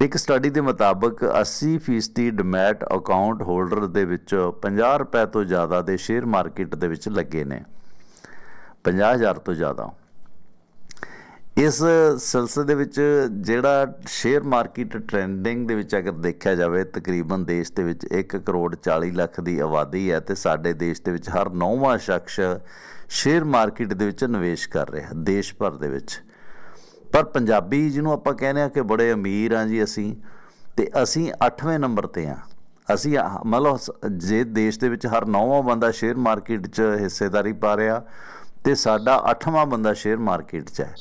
Speaker 1: ਇੱਕ ਸਟੱਡੀ ਦੇ ਮੁਤਾਬਕ 80% ਡਮੈਟ ਅਕਾਊਂਟ ਹੋਲਡਰ ਦੇ ਵਿੱਚ 50 ਰੁਪਏ ਤੋਂ ਜ਼ਿਆਦਾ ਦੇ ਸ਼ੇਅਰ ਮਾਰਕੀਟ ਦੇ ਵਿੱਚ ਲੱਗੇ ਨੇ। 50000 ਤੋਂ ਜ਼ਿਆਦਾ। ਇਸ ਸਿਲਸਿਲੇ ਦੇ ਵਿੱਚ ਜਿਹੜਾ ਸ਼ੇਅਰ ਮਾਰਕੀਟ ਟ੍ਰੈਂਡਿੰਗ ਦੇ ਵਿੱਚ ਅਗਰ ਦੇਖਿਆ ਜਾਵੇ, ਤਕਰੀਬਨ ਦੇਸ਼ ਦੇ ਵਿੱਚ 1 ਕਰੋੜ 40 ਲੱਖ ਦੀ ਆਬਾਦੀ ਹੈ ਤੇ ਸਾਡੇ ਦੇਸ਼ ਦੇ ਵਿੱਚ ਹਰ ਨੌਵਾਂ ਸ਼ਖਸ ਸ਼ੇਅਰ ਮਾਰਕੀਟ ਦੇ ਵਿੱਚ ਨਿਵੇਸ਼ ਕਰ ਰਿਹਾ, ਦੇਸ਼ ਭਰ ਦੇ ਵਿੱਚ। ਪਰ ਪੰਜਾਬੀ ਜਿਹਨੂੰ ਆਪਾਂ ਕਹਿੰਦੇ ਆ ਕਿ ਬੜੇ ਅਮੀਰ ਆ ਜੀ ਅਸੀਂ, ਤੇ ਅਸੀਂ 8ਵੇਂ ਨੰਬਰ ਤੇ ਆ ਅਸੀਂ ਮਤਲਬ ਜੇ ਦੇਸ਼ ਦੇ ਵਿੱਚ ਹਰ ਨੌਵਾਂ ਬੰਦਾ ਸ਼ੇਅਰ ਮਾਰਕੀਟ 'ਚ ਹਿੱਸੇਦਾਰੀ ਪਾ ਰਿਹਾ, ਤੇ ਸਾਡਾ 8ਵਾਂ ਬੰਦਾ ਸ਼ੇਅਰ ਮਾਰਕੀਟ 'ਚ ਹੈ।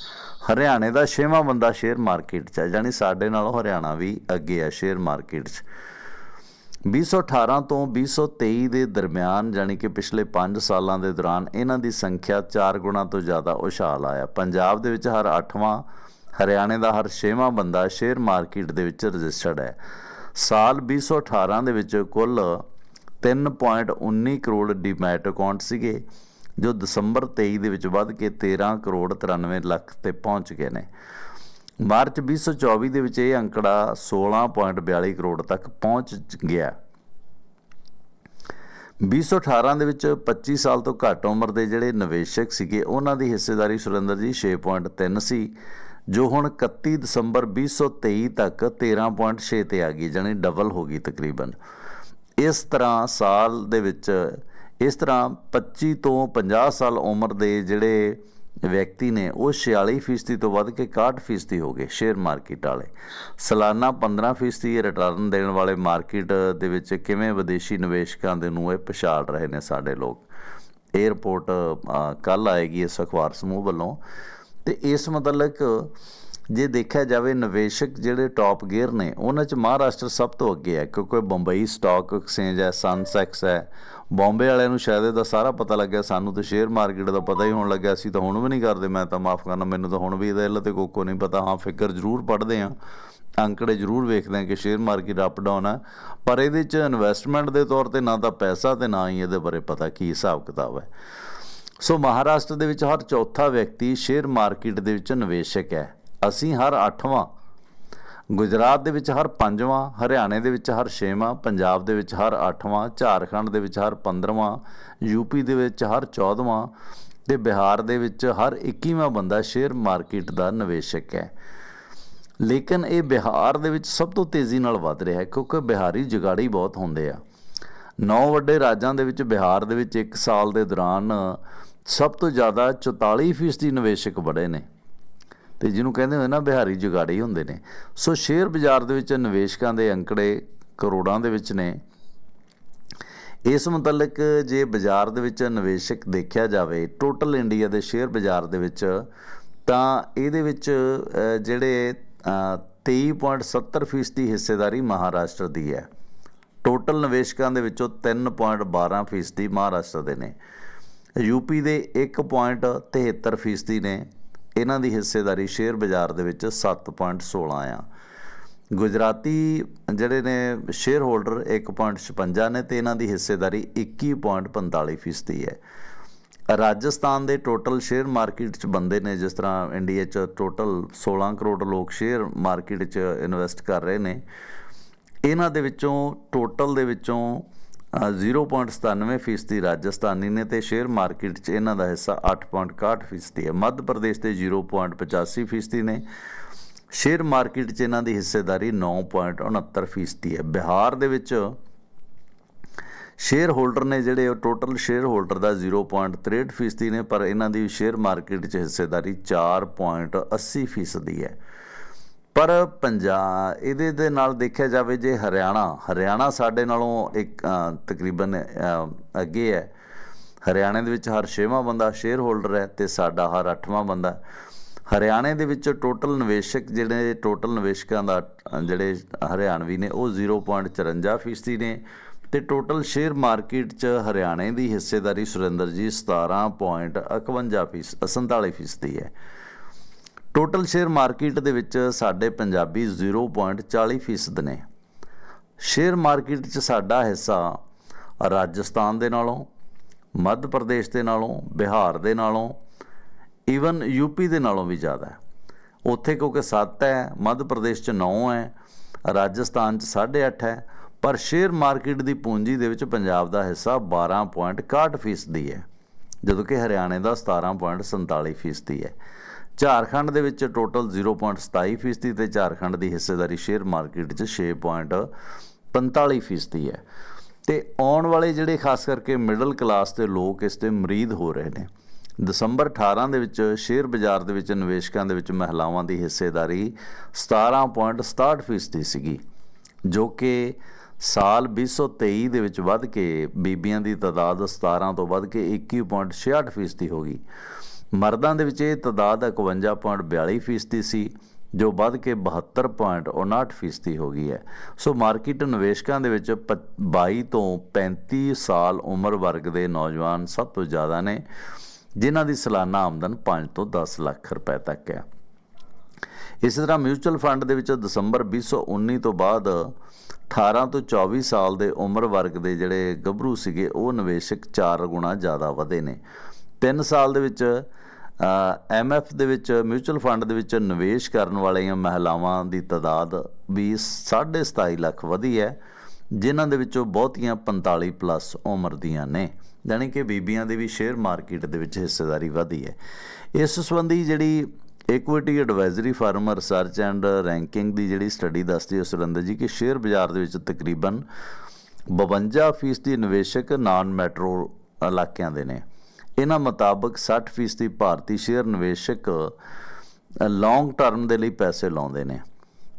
Speaker 1: ਹਰਿਆਣੇ ਦਾ 6ਵਾਂ ਬੰਦਾ ਸ਼ੇਅਰ ਮਾਰਕੀਟ 'ਚ ਹੈ, ਯਾਨੀ ਸਾਡੇ ਨਾਲੋਂ ਹਰਿਆਣਾ ਵੀ ਅੱਗੇ ਹੈ ਸ਼ੇਅਰ ਮਾਰਕੀਟ 'ਚ। 2018 ਤੋਂ 2023 ਦੇ ਦਰਮਿਆਨ ਜਾਨੀ ਕਿ ਪਿਛਲੇ 5 ਸਾਲਾਂ ਦੇ ਦੌਰਾਨ, ਇਹਨਾਂ ਦੀ ਸੰਖਿਆ 4 ਗੁਣਾ ਤੋਂ ਜ਼ਿਆਦਾ ਉਛਾਲ ਆਇਆ। ਪੰਜਾਬ ਦੇ ਵਿੱਚ ਹਰ 8ਵਾਂ ਹਰਿਆਣੇ ਦਾ ਹਰ 6ਵਾਂ ਬੰਦਾ ਸ਼ੇਅਰ ਮਾਰਕੀਟ ਦੇ ਵਿੱਚ ਰਜਿਸਟਰਡ ਹੈ। ਸਾਲ 2018 ਦੇ ਵਿੱਚ ਕੁੱਲ 3.19 ਕਰੋੜ ਡੀਮੈਟ ਅਕਾਊਂਟ ਸੀਗੇ, ਜੋ ਦਸੰਬਰ 23 ਦੇ ਵਿੱਚ ਵੱਧ ਕੇ 13 ਕਰੋੜ 93 ਲੱਖ ਤੇ ਪਹੁੰਚ ਗਏ ਨੇ। ਮਾਰਚ 2024 ਦੇ ਵਿੱਚ ਇਹ ਅੰਕੜਾ 16.42 ਕਰੋੜ ਤੱਕ ਪਹੁੰਚ ਗਿਆ। 2018 ਦੇ ਵਿੱਚ 25 ਸਾਲ ਤੋਂ ਘੱਟ ਉਮਰ ਦੇ ਜਿਹੜੇ ਨਿਵੇਸ਼ਕ ਸੀਗੇ, ਉਹਨਾਂ ਦੀ ਹਿੱਸੇਦਾਰੀ ਸੁਰਿੰਦਰ ਜੀ 6.3 ਸੀ, ਜੋ ਹੁਣ 31 ਦਸੰਬਰ 2023 ਤੱਕ 13.6 ਤੇ ਆ ਗਈ, ਜਾਣੀ ਡਬਲ ਹੋ ਗਈ ਤਕਰੀਬਨ। ਇਸ ਤਰ੍ਹਾਂ ਸਾਲ ਦੇ ਵਿੱਚ, ਇਸ ਤਰ੍ਹਾਂ 25 ਤੋਂ 50 ਸਾਲ ਉਮਰ ਦੇ ਜਿਹੜੇ ਵਿਅਕਤੀ ਨੇ ਉਹ 46% ਤੋਂ ਵੱਧ ਕੇ 61% ਹੋ ਗਏ ਸ਼ੇਅਰ ਮਾਰਕੀਟ ਵਾਲੇ। ਸਾਲਾਨਾ 15% ਰਿਟਰਨ ਦੇਣ ਵਾਲੇ ਮਾਰਕੀਟ ਦੇ ਵਿੱਚ ਕਿਵੇਂ ਵਿਦੇਸ਼ੀ ਨਿਵੇਸ਼ਕਾਂ ਦੇ ਨੂੰ ਇਹ ਪਛਾੜ ਰਹੇ ਨੇ ਸਾਡੇ ਲੋਕ? ਇਹ ਰਿਪੋਰਟ ਕੱਲ ਆਏਗੀ ਇਸ ਅਖਬਾਰ ਸਮੂਹ ਵੱਲੋਂ ਤੇ ਇਸ ਮੁਤਲਕ ਜੇ ਦੇਖਿਆ ਜਾਵੇ ਨਿਵੇਸ਼ਕ ਜਿਹੜੇ ਟੌਪ ਗੇਅਰ ਨੇ, ਉਹਨਾਂ 'ਚ ਮਹਾਰਾਸ਼ਟਰ ਸਭ ਤੋਂ ਅੱਗੇ ਹੈ, ਕਿਉਂਕਿ ਬੰਬਈ ਸਟਾਕ ਐਕਸਚੇਂਜ ਹੈ ਸਨਸੈਕਸ ਹੈ। ਬੰਬੇ ਵਾਲਿਆਂ ਨੂੰ ਸ਼ਾਇਦ ਇਹਦਾ ਸਾਰਾ ਪਤਾ ਲੱਗਿਆ, ਸਾਨੂੰ ਤਾਂ ਸ਼ੇਅਰ ਮਾਰਕੀਟ ਦਾ ਪਤਾ ਹੀ ਹੋਣ ਲੱਗਿਆ, ਅਸੀਂ ਤਾਂ ਹੁਣ ਵੀ ਨਹੀਂ ਕਰਦੇ, ਮੈਂ ਤਾਂ ਮਾਫ ਕਰਨਾ, ਮੈਨੂੰ ਤਾਂ ਹੁਣ ਵੀ ਇਹਦਾ ਇੱਲ ਤੇ ਕੋਕੋ ਨਹੀਂ ਪਤਾ। ਹਾਂ ਫਿਕਰ ਜ਼ਰੂਰ ਪੜਦੇ ਆ ਅੰਕੜੇ ਜ਼ਰੂਰ ਵੇਖਦੇ ਆ ਕਿ ਸ਼ੇਅਰ ਮਾਰਕੀਟ ਅਪ ਡਾਊਨ ਹੈ। ਪਰ ਇਹਦੇ 'ਚ ਇਨਵੈਸਟਮੈਂਟ ਦੇ ਤੌਰ ਤੇ ਨਾ ਤਾਂ ਪੈਸਾ ਤੇ ਨਾ ਹੀ ਇਹਦੇ ਬਾਰੇ ਪਤਾ ਕੀ ਹਿਸਾਬ ਕਿਤਾਬ ਹੈ। ਸੋ ਮਹਾਰਾਸ਼ਟਰ ਦੇ ਵਿੱਚ ਹਰ ਚੌਥਾ ਵਿਅਕਤੀ ਸ਼ੇਅਰ ਮਾਰਕੀਟ ਦੇ ਵਿੱਚ ਨਿਵੇਸ਼ਕ ਹੈ। ਅਸੀਂ ਹਰ 8ਵਾਂ ਗੁਜਰਾਤ ਦੇ ਵਿੱਚ ਹਰ 5ਵਾਂ ਹਰਿਆਣੇ ਦੇ ਵਿੱਚ ਹਰ 6ਵਾਂ ਪੰਜਾਬ ਦੇ ਵਿੱਚ ਹਰ 8ਵਾਂ ਝਾਰਖੰਡ ਦੇ ਵਿੱਚ ਹਰ 15ਵਾਂ ਯੂਪੀ ਦੇ ਵਿੱਚ ਹਰ 14ਵਾਂ ਤੇ ਬਿਹਾਰ ਦੇ ਵਿੱਚ ਹਰ 21ਵਾਂ ਬੰਦਾ ਸ਼ੇਅਰ ਮਾਰਕੀਟ ਦਾ ਨਿਵੇਸ਼ਕ ਹੈ। ਲੇਕਿਨ ਇਹ ਬਿਹਾਰ ਦੇ ਵਿੱਚ ਸਭ ਤੋਂ ਤੇਜ਼ੀ ਨਾਲ ਵੱਧ ਰਿਹਾ ਹੈ ਕਿਉਂਕਿ ਬਿਹਾਰੀ ਜੁਗਾੜੀ ਬਹੁਤ ਹੁੰਦੇ ਆ। ਨੌ ਵੱਡੇ ਰਾਜਾਂ ਦੇ ਵਿੱਚ ਬਿਹਾਰ ਦੇ ਵਿੱਚ 1 ਸਾਲ ਦੇ ਦੌਰਾਨ ਸਭ ਤੋਂ ਜ਼ਿਆਦਾ 44% ਨਿਵੇਸ਼ਕ ਬੜੇ ਨੇ। ਤੇ ਜਿਹਨੂੰ ਕਹਿੰਦੇ ਹੁੰਦੇ ਨਾ ਬਿਹਾਰੀ ਜੁਗਾੜੀ ਹੁੰਦੇ ਨੇ। ਸੋ ਸ਼ੇਅਰ ਬਾਜ਼ਾਰ ਦੇ ਵਿੱਚ ਨਿਵੇਸ਼ਕਾਂ ਦੇ ਅੰਕੜੇ ਕਰੋੜਾਂ ਦੇ ਵਿੱਚ ਨੇ। ਇਸ ਮੁਤਲਕ ਜੇ ਬਾਜ਼ਾਰ ਦੇ ਵਿੱਚ ਨਿਵੇਸ਼ਕ ਦੇਖਿਆ ਜਾਵੇ ਟੋਟਲ ਇੰਡੀਆ ਦੇ ਸ਼ੇਅਰ ਬਾਜ਼ਾਰ ਦੇ ਵਿੱਚ ਤਾਂ ਇਹਦੇ ਵਿੱਚ ਜਿਹੜੇ ਅ, 23.70% ਦੀ ਹਿੱਸੇਦਾਰੀ ਮਹਾਰਾਸ਼ਟਰ ਦੀ ਹੈ। ਟੋਟਲ ਨਿਵੇਸ਼ਕਾਂ ਦੇ ਵਿੱਚੋਂ 3.12% ਦੀ ਮਹਾਰਾਸ਼ਟਰ ਦੇ ਨੇ। ਯੂਪੀ ਦੇ 1.73% ਨੇ। ਇਹਨਾਂ ਦੀ ਹਿੱਸੇਦਾਰੀ ਸ਼ੇਅਰ ਬਾਜ਼ਾਰ ਦੇ ਵਿੱਚ 7.16 ਆ। ਗੁਜਰਾਤੀ ਜਿਹੜੇ ਨੇ ਸ਼ੇਅਰ ਹੋਲਡਰ 1.56 ਨੇ ਤੇ ਇਹਨਾਂ ਦੀ ਹਿੱਸੇਦਾਰੀ 21.45% ਦੀ ਹੈ। ਰਾਜਸਥਾਨ ਦੇ ਟੋਟਲ ਸ਼ੇਅਰ ਮਾਰਕੀਟ 'ਚ ਬੰਦੇ ਨੇ ਜਿਸ ਤਰ੍ਹਾਂ ਇੰਡੀਆ 'ਚ ਟੋਟਲ 16 ਕਰੋੜ ਲੋਕ ਸ਼ੇਅਰ ਮਾਰਕੀਟ 'ਚ ਇਨਵੈਸਟ ਕਰ ਰਹੇ ਨੇ। ਇਹਨਾਂ ਦੇ ਵਿੱਚੋਂ ਟੋਟਲ ਦੇ ਵਿੱਚੋਂ 0.97% ਫੀਸਦੀ ਰਾਜਸਥਾਨੀ ਨੇ ਤੇ ਸ਼ੇਅਰ ਮਾਰਕੀਟ 'ਚ ਇਹਨਾਂ ਦਾ ਹਿੱਸਾ 8.61% ਫੀਸਦੀ ਹੈ। ਮੱਧ ਪ੍ਰਦੇਸ਼ ਦੇ 0.85% ਫੀਸਦੀ ਨੇ। ਸ਼ੇਅਰ ਮਾਰਕੀਟ 'ਚ ਇਹਨਾਂ ਦੀ ਹਿੱਸੇਦਾਰੀ 9.69% ਫੀਸਦੀ ਹੈ। ਬਿਹਾਰ ਦੇ ਵਿੱਚ ਸ਼ੇਅਰ ਹੋਲਡਰ ਨੇ ਜਿਹੜੇ ਉਹ ਟੋਟਲ ਸ਼ੇਅਰ ਹੋਲਡਰ ਦਾ 0.63% ਫੀਸਦੀ ਨੇ, ਪਰ ਇਹਨਾਂ ਦੀ ਸ਼ੇਅਰ ਮਾਰਕੀਟ 'ਚ ਹਿੱਸੇਦਾਰੀ 4.80% ਫੀਸਦੀ ਹੈ। ਪਰ ਪੰਜਾਬ ਇਹਦੇ ਦੇ ਨਾਲ ਦੇਖਿਆ ਜਾਵੇ ਜੇ ਹਰਿਆਣਾ ਹਰਿਆਣਾ ਸਾਡੇ ਨਾਲੋਂ ਇੱਕ ਤਕਰੀਬਨ ਅੱਗੇ ਹੈ। ਹਰਿਆਣੇ ਦੇ ਵਿੱਚ ਹਰ 6ਵਾਂ ਬੰਦਾ ਸ਼ੇਅਰ ਹੋਲਡਰ ਹੈ ਤੇ ਸਾਡਾ ਹਰ 8ਵਾਂ ਬੰਦਾ। ਹਰਿਆਣੇ ਦੇ ਵਿੱਚ ਟੋਟਲ ਨਿਵੇਸ਼ਕ ਜਿਹੜੇ ਟੋਟਲ ਨਿਵੇਸ਼ਕਾਂ ਦਾ, ਜਿਹੜੇ ਹਰਿਆਣਵੀ ਨੇ ਉਹ 0.54 ਫੀਸਦੀ ਨੇ ਤੇ ਟੋਟਲ ਸ਼ੇਅਰ ਮਾਰਕੀਟ 'ਚ ਹਰਿਆਣੇ ਦੀ ਹਿੱਸੇਦਾਰੀ ਸੁਰਿੰਦਰ ਜੀ 17.51 ਫੀਸ 47 ਫੀਸਦੀ ਹੈ। ਟੋਟਲ ਸ਼ੇਅਰ ਮਾਰਕੀਟ ਦੇ ਵਿੱਚ ਸਾਡੇ ਪੰਜਾਬੀ 0.40 ਫੀਸਦ ਨੇ। ਸ਼ੇਅਰ ਮਾਰਕੀਟ 'ਚ ਸਾਡਾ ਹਿੱਸਾ ਰਾਜਸਥਾਨ ਦੇ ਨਾਲੋਂ, ਮੱਧ ਪ੍ਰਦੇਸ਼ ਦੇ ਨਾਲੋਂ, ਬਿਹਾਰ ਦੇ ਨਾਲੋਂ ਈਵਨ ਯੂਪੀ ਦੇ ਨਾਲੋਂ ਵੀ ਜ਼ਿਆਦਾ ਹੈ। ਉੱਥੇ ਕਿਉਂਕਿ 7 ਹੈ, ਮੱਧ ਪ੍ਰਦੇਸ਼ 'ਚ 9 ਹੈ, ਰਾਜਸਥਾਨ 'ਚ 8.5 ਹੈ, ਪਰ ਸ਼ੇਅਰ ਮਾਰਕੀਟ ਦੀ ਪੂੰਜੀ ਦੇ ਵਿੱਚ ਪੰਜਾਬ ਦਾ ਹਿੱਸਾ 12.61 ਫੀਸਦੀ ਹੈ, ਜਦੋਂ ਕਿ ਹਰਿਆਣੇ ਦਾ 17.47 ਫੀਸਦੀ ਹੈ। ਝਾਰਖੰਡ ਦੇ ਵਿੱਚ ਟੋਟਲ 0.27 ਫੀਸਦੀ ਤੇ ਝਾਰਖੰਡ ਦੀ ਹਿੱਸੇਦਾਰੀ ਸ਼ੇਅਰ ਮਾਰਕੀਟ 'ਚ 6.45 ਫੀਸਦੀ ਹੈ। ਤੇ ਆਉਣ ਵਾਲੇ ਜਿਹੜੇ ਖਾਸ ਕਰਕੇ ਮਿਡਲ ਕਲਾਸ ਦੇ ਲੋਕ ਇਸ ਤੇ ਮਰੀਦ ਹੋ ਰਹੇ ਨੇ। ਦਸੰਬਰ 18 ਦੇ ਵਿੱਚ ਸ਼ੇਅਰ ਬਾਜ਼ਾਰ ਦੇ ਵਿੱਚ ਨਿਵੇਸ਼ਕਾਂ ਦੇ ਵਿੱਚ ਮਹਿਲਾਵਾਂ ਦੀ ਹਿੱਸੇਦਾਰੀ 17.67 ਫੀਸਦੀ ਸੀਗੀ, ਜੋ ਕਿ ਸਾਲ 2023 ਦੇ ਵਿੱਚ ਵੱਧ ਕੇ ਬੀਬੀਆਂ ਦੀ ਤਾਦਾਦ 17 ਤੋਂ ਵੱਧ ਕੇ 21.66 ਫੀਸਦੀ ਹੋ ਗਈ। ਮਰਦਾਂ ਦੇ ਵਿੱਚ ਇਹ ਤਾਦਾਦ 51.42 ਫੀਸਦੀ ਸੀ, ਜੋ ਵੱਧ ਕੇ 72.59 ਫੀਸਦੀ ਹੋ ਗਈ ਹੈ। ਸੋ ਮਾਰਕੀਟ ਨਿਵੇਸ਼ਕਾਂ ਦੇ ਵਿੱਚ ਪ- 22 ਤੋਂ 35 ਸਾਲ ਉਮਰ ਵਰਗ ਦੇ ਨੌਜਵਾਨ ਸਭ ਤੋਂ ਜ਼ਿਆਦਾ ਨੇ, ਜਿਨ੍ਹਾਂ ਦੀ ਸਾਲਾਨਾ ਆਮਦਨ 5 ਤੋਂ 10 ਲੱਖ ਰੁਪਏ ਤੱਕ ਹੈ। ਇਸੇ ਤਰ੍ਹਾਂ ਮਿਊਚੁਅਲ ਫੰਡ ਦੇ ਵਿੱਚ ਦਸੰਬਰ 2019 ਤੋਂ ਬਾਅਦ 18 ਤੋਂ 24 ਸਾਲ ਦੇ ਉਮਰ ਵਰਗ ਦੇ ਜਿਹੜੇ ਗੱਭਰੂ ਸੀਗੇ, ਉਹ ਨਿਵੇਸ਼ਕ 4 ਗੁਣਾ ਜ਼ਿਆਦਾ ਵਧੇ ਨੇ। 3 ਸਾਲ ਦੇ ਵਿੱਚ ਐਮਐਫ ਦੇ ਵਿੱਚ ਮਿਊਚੁਅਲ ਫੰਡ ਦੇ ਵਿੱਚ ਨਿਵੇਸ਼ ਕਰਨ ਵਾਲੀਆਂ ਮਹਿਲਾਵਾਂ ਦੀ ਤਾਦਾਦ ਵੀ 27.5 ਲੱਖ ਵਧੀ ਹੈ, ਜਿਨ੍ਹਾਂ ਦੇ ਵਿੱਚੋਂ ਬਹੁਤੀਆਂ 45 ਪਲੱਸ ਉਮਰ ਦੀਆਂ ਨੇ। ਯਾਨੀ ਕਿ ਬੀਬੀਆਂ ਦੀ ਵੀ ਸ਼ੇਅਰ ਮਾਰਕੀਟ ਦੇ ਵਿੱਚ ਹਿੱਸੇਦਾਰੀ ਵਧੀ ਹੈ। ਇਸ ਸੰਬੰਧੀ ਜਿਹੜੀ equity advisory firm research and ranking ਦੀ ਜਿਹੜੀ ਸਟੱਡੀ ਦੱਸਦੀ ਹੈ ਸੁਰਿੰਦਰ ਜੀ, ਕਿ ਸ਼ੇਅਰ ਬਾਜ਼ਾਰ ਦੇ ਵਿੱਚ ਤਕਰੀਬਨ 52% ਨਿਵੇਸ਼ਕ ਨਾਨ ਮੈਟਰੋ ਇਲਾਕਿਆਂ ਦੇ ਨੇ। ਇਹਨਾਂ ਮੁਤਾਬਕ 60% ਭਾਰਤੀ ਸ਼ੇਅਰ ਨਿਵੇਸ਼ਕ ਲੌਂਗ ਟਰਮ ਦੇ ਲਈ ਪੈਸੇ ਲਾਉਂਦੇ ਨੇ,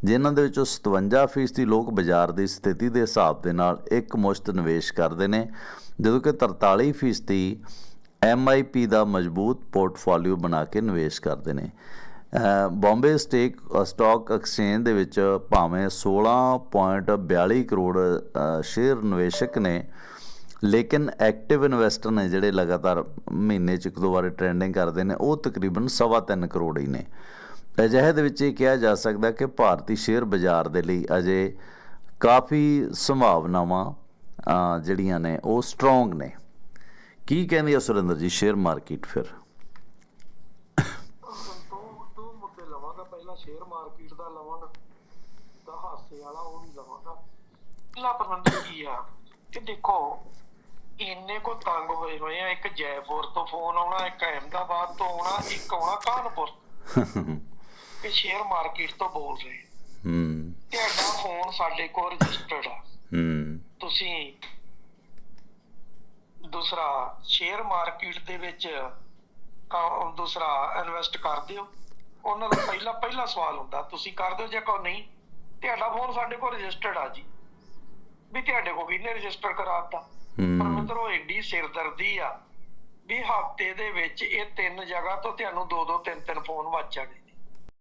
Speaker 1: ਜਿਨ੍ਹਾਂ ਦੇ ਵਿੱਚੋਂ 57% ਲੋਕ ਬਾਜ਼ਾਰ ਦੀ ਸਥਿਤੀ ਦੇ ਹਿਸਾਬ ਦੇ ਨਾਲ ਇੱਕ ਮੁਸ਼ਤ ਨਿਵੇਸ਼ ਕਰਦੇ ਨੇ, ਜਦੋਂ ਕਿ 43% ਦੀ MIP ਦਾ ਮਜ਼ਬੂਤ ਪੋਰਟਫੋਲੀਓ ਬਣਾ ਕੇ ਨਿਵੇਸ਼ ਕਰਦੇ ਨੇ। ਬੰਬੇ ਸਟੇਕ ਸਟਾਕ ਐਕਸਚੇਂਜ ਦੇ ਵਿੱਚ ਭਾਵੇਂ 16.42 ਕਰੋੜ ਸ਼ੇਅਰ ਨਿਵੇਸ਼ਕ ਨੇ ਲੇਕਿਨ ਐਕਟਿਵ ਇਨਵੈਸਟਰ ਨੇ ਜਿਹੜੇ ਲਗਾਤਾਰ ਮਹੀਨੇ ਚ ਇੱਕ ਦੋ ਵਾਰ ਟ੍ਰੈਂਡਿੰਗ ਕਰਦੇ ਨੇ, ਉਹ ਤਕਰੀਬਨ 3.5 ਕਰੋੜ ਹੀ ਨੇ। ਅਜਿਹੇ ਦੇ ਵਿੱਚ ਇਹ ਕਿਹਾ ਜਾ ਸਕਦਾ ਕਿ ਭਾਰਤੀ ਸ਼ੇਅਰ ਬਾਜ਼ਾਰ ਦੇ ਲਈ ਅਜੇ ਕਾਫੀ ਸੰਭਾਵਨਾਵਾਂ ਜਿਹੜੀਆਂ ਨੇ, ਉਹ ਸਟਰੋਂਗ ਨੇ। ਕੀ ਕਹਿੰਦੀ ਆ ਸੁਰਿੰਦਰ ਜੀ ਸ਼ੇਅਰ ਮਾਰਕੀਟ ਫਿਰ?
Speaker 2: ਸ਼ੇਅਰ ਮਾਰਕੀਟ ਦਾ ਲਵਾਂਗਾ, ਤਾਂ ਹਾਸੇ ਵਾਲਾ ਉਹ ਵੀ ਲਵਾਂਗਾ। ਪਹਿਲਾ ਪ੍ਰਬੰਧਕ ਕੀ ਆ? ਕਿ ਦੇਖੋ ਇੰਨੇ ਕੋ ਤੰਗ ਹੋਏ ਹੋਏ ਆ ਇੱਕ ਜੈਪੁਰ ਤੋਂ ਫੋਨ ਆਉਣਾ ਇੱਕ ਅਹਿਮਦਾਬਾਦ ਤੋਂ ਆਉਣਾ ਇੱਕ ਆਉਣਾ ਕਾਨਪੁਰ। ਇਹ ਸ਼ੇਅਰ ਮਾਰਕੀਟ ਤੋਂ ਬੋਲ ਰਹੇ
Speaker 1: ਹੂੰ।
Speaker 2: ਤੁਹਾਡਾ ਫੋਨ ਸਾਡੇ ਕੋਲ ਰਜਿਸਟਰਡ ਆ।
Speaker 1: ਹੂੰ।
Speaker 2: ਤੁਸੀਂ ਦੂਸਰਾ ਸ਼ੇਅਰ ਮਾਰਕੀਟ ਦੇ ਵਿੱਚ ਕਾ- ਦੂਸਰਾ ਇਨਵੈਸਟ ਕਰਦੇ ਹੋ। ਉਹਨਾਂ ਦਾ ਪਹਿਲਾ ਪਹਿਲਾ ਸਵਾਲ ਹੁੰਦਾ ਤੁਸੀਂ ਕਰਦੇ ਹੋ ਜਾਂ ਕੋ ਨਹੀਂ ਤੁਹਾਡਾ ਫੋਨ ਸਾਡੇ ਕੋਲ ਰਜਿਸਟਰਡ ਆ ਜੀ। ਵੀ ਤੁਹਾਡੇ ਕੋਲ ਕਿਹਨੇ ਰਜਿਸਟਰ ਕਰਾਤਾ ਪਰ
Speaker 1: ਹੂੰ।
Speaker 2: ਮਿੱਤਰੋ ਏਡੀ ਸਿਰਦਰਦੀ ਆ ਵੀ ਹਫ਼ਤੇ ਦੇ ਵਿੱਚ ਇਹ ਤਿੰਨ ਜਗ੍ਹਾ ਤੋਂ ਤੁਹਾਨੂੰ ਦੋ ਦੋ ਤਿੰਨ ਤਿੰਨ ਫੋਨ ਵੱਜ ਜਾਣੇ।